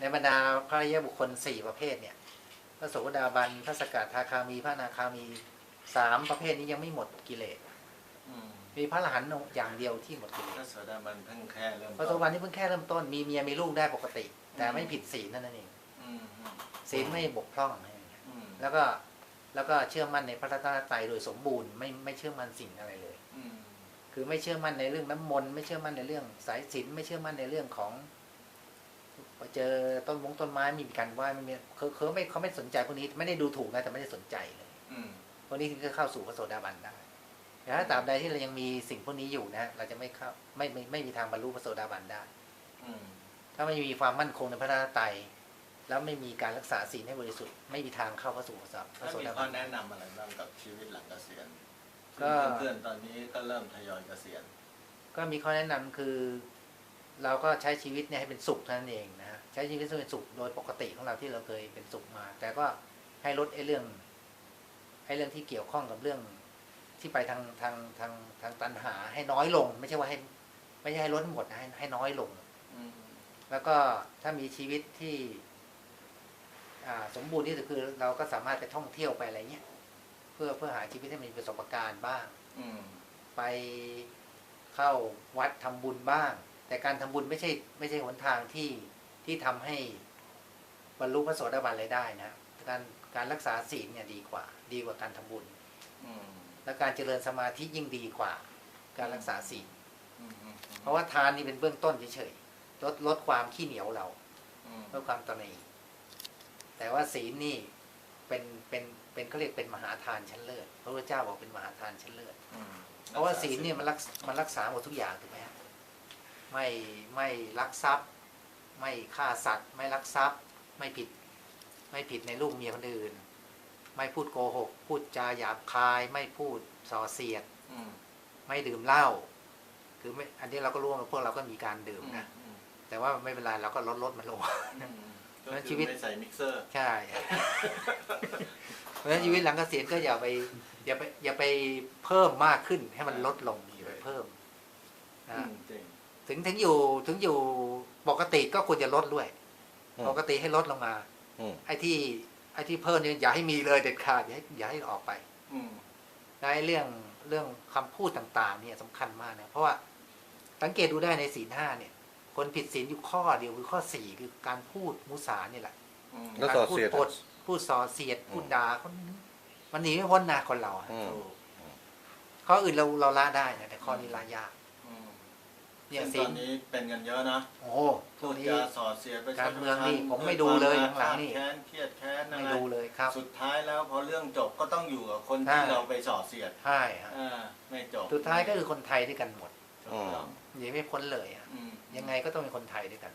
ในบรรดาพระอริยบุคคลสี่ประเภทเนี่ย พระโสดาบัน พระสกทาคามี พระอนาคามีสามประเภทนี้ยังไม่หมดกิเลสอืมมีพระอรหันต์อย่างเดียวที่หมดกิเลพระสโสดาบันเพิ่งแค่เริ่มพระโสดาบันนี่เพิ่งแค่เริ่มต้น มีเมียมีลูกได้ปกติ แต่ไม่ผิดศีลนั่นเองอืมอืมศีลไม่บกพร่องอะไรอย่างเงี้ยอืมแล้วก็แล้วก็เชื่อมั่นในพระรัตนตรัยโดยสมบูรณ์ไม่ไม่เชื่อมั่นสิ่งอะไรเลยอืมคือไม่เชื่อมั่นในเรื่องน้ำมนต์ไม่เชื่อมั่นในเรื่องสายศีลไม่เชื่อมั่นในเรื่องของ พอเจอต้นมงต้นไม้มีการไหว่าไม่มีเขาเขาไม่เขาไม่สนใจพวกนี้ไม่ได้ดูถูกนะแต่ไม่ได้สนใจเลยอืมพวกนี้ถึงจะเข้าสู่พระโสดาบันได้แต่ถ้าตราบใดที่เรายังมีสิ่งพวกนี้อยู่นะเราจะไม่เข้าไม่ไม่ไม่มีทางบรรลุพระโสดาบันได้อืมถ้าไม่มีความมั่นคงในพระรัตนตรัยแล้วไม่มีการรักษาศีลให้บริสุทธิ์ไม่มีทางเข้าพระสู่พระถ้าโสมีดาข้บัอนแนะนำอะไรบ้างกับชีวิตหลังเกษียณก็เพื่อนๆตอนนี้ก็เริ่มทยอยเกษียณก็มีข้อแนะนำคือ เราก็ใช้ชีวิตเนี่ยให้เป็นสุขเท่านั้นเองนะฮะใช้ชีวิตให้เป็นสุขโดยปกติของเราที่เราเคยเป็นสุขมา แต่ก็ให้ลดไอ้เรื่องไอ้เรื่องที่เกี่ยวข้องกับเรื่องที่ไปทางทางทางทางตันหาให้น้อยลง ไม่ใช่ว่าให้ ไม่ใช่ให้ลดหมดนะให้ให้น้อยลงอืมแล้วก็ถ้ามีชีวิตที่อ่าสมบูรณ์ที่สุดคือ เราก็สามารถไปท่องเที่ยวไปอะไรเงี้ยเพื่อเพื่อหาชีวิตให้มีประสบการณ์บ้างอืมไปเข้าวัดทำบุญบ้าง แต่การทำบุญไม่ใช่ไม่ใช่หนทางที่ที่ทำให้บรรลุพระโสดาบันเลยได้นะการการรักษาศีลเนี่ยดีกว่า ดีกว่าการทำบุญอืมและการเจริญสมาธิยิ่งดีกว่า การรักษาศีลอืมอืมเพราะว่าทานนี่เป็นเบื้องต้นเฉยๆลดลดความขี้เหนียวเราอืมลดความตนีแต่ว่าศีลนี่เป็นเป็นเป็นเขาเรียกเป็นมหาทานชั้นเลิศพระพุทธเจ้าบอกเป็นมหาทานชั้นเลิศอืมเพราะว่าศีลเนี่ยมันรักมันรักษาหมดทุกอย่างถูกไหมฮะ ไม่ไม่ลักทรัพย์ ไม่ฆ่าสัตว์ ไม่ลักทรัพย์ ไม่ผิดไม่ผิดในลูกเมียคนอื่น ไม่พูดโกหก พูดจาหยาบคาย ไม่พูดส่อเสียดอืมไม่ดื่มเหล้าคือไม่อันนี้เราก็รู้ว่าพวกเราก็มีการดื่มอืมนะอืมแต่ว่าไม่เป็นไรเราก็ลดลดมันลงอืมเพราะก็ฉะนั้นคืชีอวิตไม่ใส่มิกเซอร์ใช่เพราะฉะนั้นชีวิตหลังเกษียณก็อย่าไปอย่าไปอย่าไปเพิ่มมากขึ้นให้มันลดลงอย่าไปเพิ่มอืนะมจริง ถึงถึงอยู่ถึงอยู่ปกติก็ควรจะลดด้วย อืม ปกติให้ลดลงมา อืม ไอ้ที่ไอ้ที่เพิ่มเนี่ยอย่าให้มีเลยเด็ดขาดอย่าให้อย่าให้ออกไป อืมและไอ้เรื่องเรื่องคำพูดต่างๆ เนี่ยสำคัญมากนะเพราะว่าสังเกตดูได้ในศีลห้าเนี่ย คนผิดศีลอยู่ข้อเดียวคือข้อสี่คือการพูดมุสาเนี่ยแหละอืม แล้วการส่อพูดเสียดปดพูดส่อเสียดพูดด่าคนมันหนีไม่พ้นนะคนเราอะอืมถูกข้ออื่นเราเราละได้นะแต่ข้อนี้ละยากอืม เนี่ยซึ่งศีลตอนนี้เป็นกันเยอะนะโอ้โหพูตัวดนี้ จาส่อเสียดไปการเมืองนี่ชดผมไม่ดูเลยด้วหลังๆนี่ความอาฆาตแค้นเครียดแค้นอะไม่ไรดูเลยครับ สุดท้ายแล้วพอเรื่องจบก็ต้องอยู่กับคนใช่ที่เราไปส่อเสียดใช่ฮะอ่าไม่จบสุดท้ายก็คือคนไทยด้วยกันหมดถูกต้องหนีไม่พ้นเลยอะอืม ยังไงก็ต้องเป็นคนไทยด้วยกัน